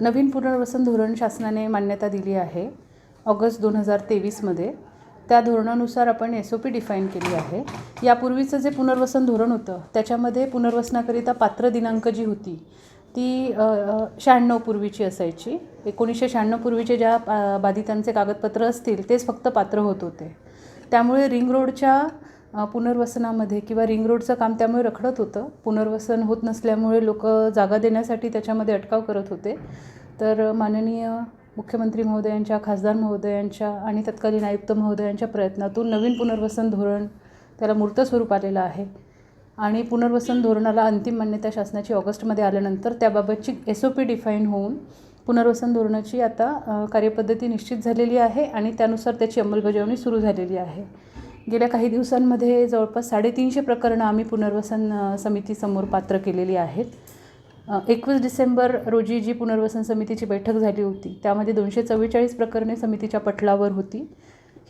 नवीन पुनर्वसन धोरण शासनाने मान्यता दिली आहे ऑगस्ट दोन हजार तेवीसमध्ये. त्या धोरणानुसार आपण एस ओ पी डिफाईन केली आहे. यापूर्वीचं जे पुनर्वसन धोरण होतं त्याच्यामध्ये पुनर्वसनाकरिता पात्र दिनांक जी होती ती शहाण्णव पूर्वीची असायची. एकोणीसशे शहाण्णव पूर्वीचे ज्या बाधितांचे कागदपत्र असतील तेच फक्त पात्र होत होते. त्यामुळे रिंग रोडच्या पुनर्वसनामध्ये किंवा रिंग रोडचं काम त्यामुळे रखडत होतं. पुनर्वसन होत नसल्यामुळे लोक जागा देण्यासाठी त्याच्यामध्ये अटकाव करत होते. तर माननीय मुख्यमंत्री महोदयांच्या खासदार महोदयांच्या आणि तत्कालीन आयुक्त महोदयांच्या प्रयत्नातून नवीन पुनर्वसन धोरण त्याला मूर्त स्वरूप आलेलं आहे. आणि पुनर्वसन धोरणाला अंतिम मान्यता शासनाची ऑगस्टमध्ये आल्यानंतर त्याबाबतची एस ओ पी डिफाईन होऊन पुनर्वसन धोरणाची आता कार्यपद्धती निश्चित झालेली आहे आणि त्यानुसार त्याची अंमलबजावणी सुरू झालेली आहे. गेल्या काही दिवसांमध्ये जवळपास साडेतीनशे प्रकरणं आम्ही पुनर्वसन समितीसमोर पात्र केलेली आहेत. एकवीस डिसेंबर रोजी जी पुनर्वसन समितीची बैठक झाली होती त्यामध्ये दोनशे चव्वेचाळीस प्रकरणे समितीच्या पटलावर होती.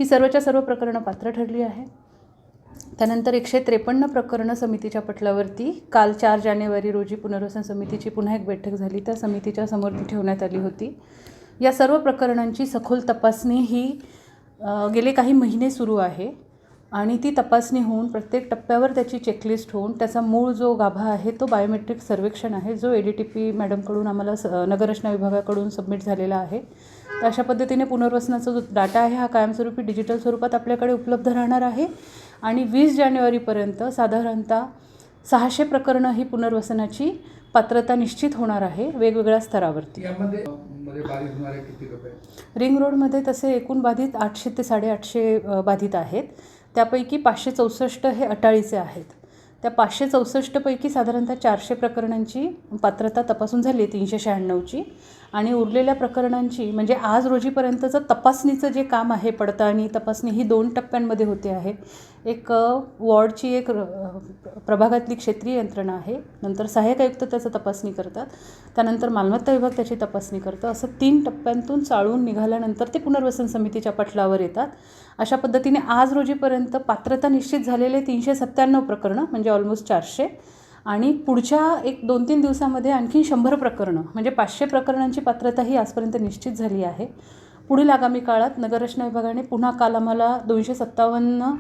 ही सर्वच्या सर्व प्रकरणं पात्र ठरली आहे. त्यानंतर एकशे त्रेपन्न प्रकरणं समितीच्या पटलावरती. काल चार जानेवारी रोजी पुनर्वसन समितीची पुन्हा एक बैठक झाली त्या समितीच्या समोर ती ठेवण्यात आली होती. या सर्व प्रकरणांची सखोल तपासणी ही गेले काही महिने सुरू आहे. आणि ती तपासणी होऊन प्रत्येक टप्प्यावर त्याची चेकलिस्ट होऊन त्याचा मूळ जो गाभा आहे तो बायोमेट्रिक सर्वेक्षण आहे जो ए डी टी पी मॅडमकडून आम्हाला स नगररचना विभागाकडून सबमिट झालेला आहे. तर अशा पद्धतीने पुनर्वसनाचा जो डाटा आहे हा कायमस्वरूपी डिजिटल स्वरूपात आपल्याकडे उपलब्ध राहणार आहे. आणि वीस जानेवारीपर्यंत साधारणतः सहाशे प्रकरणं ही पुनर्वसनाची पात्रता निश्चित होणार आहे वेगवेगळ्या स्तरावरती. रिंग रोडमध्ये तसे एकूण बाधित आठशे ते साडेआठशे बाधित आहेत. त्यापैकी पाचशे चौसष्ट हे अटाळीचे आहेत. त्या पाचशे चौसष्टपैकी साधारणतः चारशे प्रकरणांची पात्रता तपासून झाली आहे तीनशे शहाण्णवची. आणि उरलेल्या प्रकरणांची म्हणजे आज रोजीपर्यंतचं तपासणीचं जे काम आहे पडताळणी तपासणी ही दोन टप्प्यांमध्ये होते आहे. एक वॉर्डची एक प्रभागातली क्षेत्रीय यंत्रणा आहे. नंतर सहाय्यक आयुक्त त्याचं तपासणी करतात. त्यानंतर मालमत्ता विभाग त्याची तपासणी करतं. असं तीन टप्प्यांतून चाळून निघाल्यानंतर ते पुनर्वसन समितीच्या पटलावर येतात. अशा पद्धतीने आज रोजीपर्यंत पात्रता निश्चित झालेले तीनशे सत्त्याण्णव प्रकरणं म्हणजे ऑलमोस्ट चारशे आणि पुढच्या एक दोन तीन दिवसामध्ये आणखी शंभर प्रकरणं म्हणजे पाचशे प्रकरणांची पात्रता ही आजपर्यंत निश्चित झाली आहे. पुढील आगामी काळात नगररचना विभागाने पुन्हा काल आम्हाला दोनशे सत्तावन्न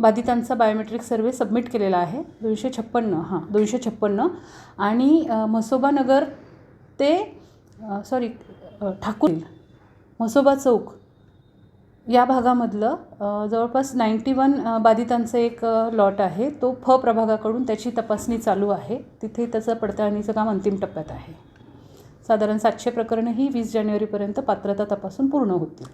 बाधितांचा बायोमेट्रिक सर्वे सबमिट केलेला आहे. दोनशे छप्पन्न हां दोनशे छप्पन्न. आणि म्हसोबा नगर ते सॉरी ठाकूर म्हसोबा चौक या भागामधलं जवळपास नाईंटी वन बाधितांचं एक लॉट आहे. तो फ प्रभागाकडून त्याची तपासणी चालू आहे. तिथे त्याचं पडताळणीचं काम अंतिम टप्प्यात आहे. साधारण सातशे प्रकरणं ही वीस जानेवारीपर्यंत पात्रता तपासून पूर्ण होतील.